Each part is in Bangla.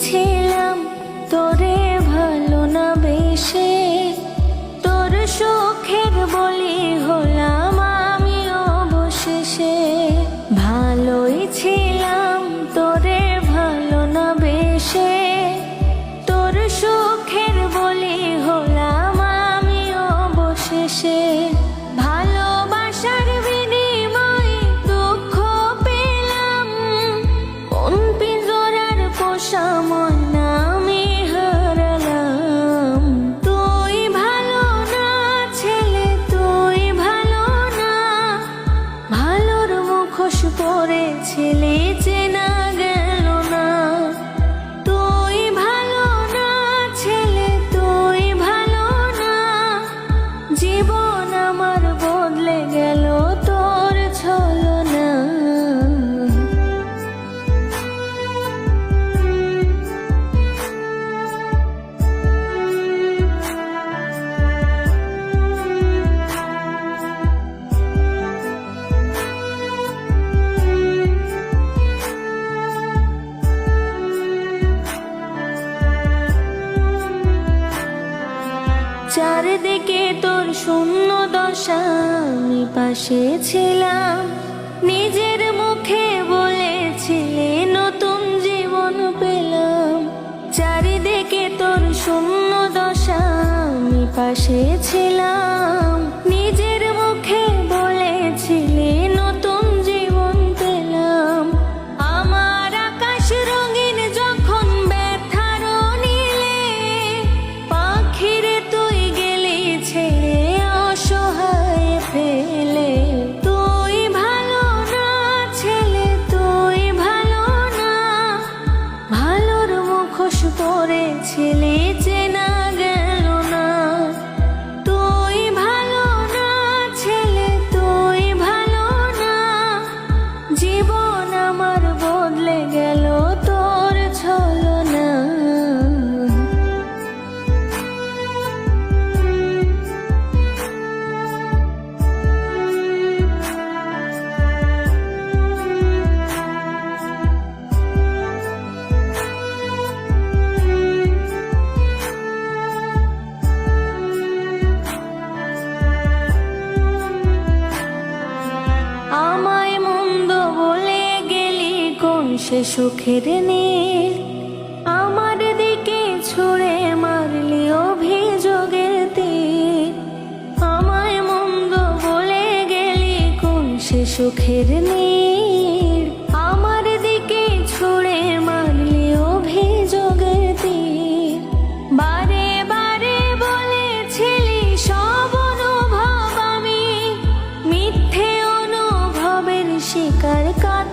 tears. আমার বদলে গেল তোর ছলনা চারদিকে তোর শূন্য দশা, আমি পাশে ছিলাম। নিজের মুখে বলেছিলে, নতুন জীবন পেলাম। চারিদিকে তোর শূন্য দশা, আমি পাশে ছিলাম। করেছিলে চেনা গেল না। তুই ভালো না ছেলে, তুই ভালো না। জীবন আমার বদলে গেল সে সুখের নীল, আমার দিকে ছুঁড়ে মারলি অভিযোগের তীর আমায় মন্দ বলে গেলি কোন সে সুখের নীল? আমার দিকে ছুঁড়ে মারলি অভিযোগের তীর বারে বারে বলেছিলি সব অনুভব আমি, মিথ্যে অনুভবের শিকার কাত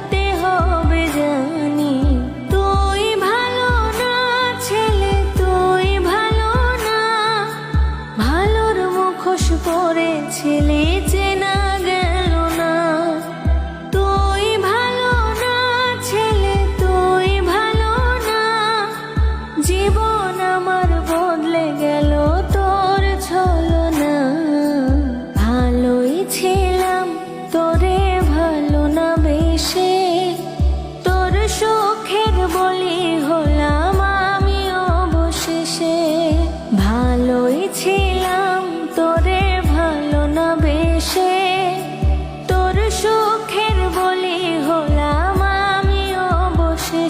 মুখোশ পরেছিলে চেনা গেল না। তুই ভালো না ছেলে তুই ভালো না। জীবন সুখের বলি হলাম আমিও বসে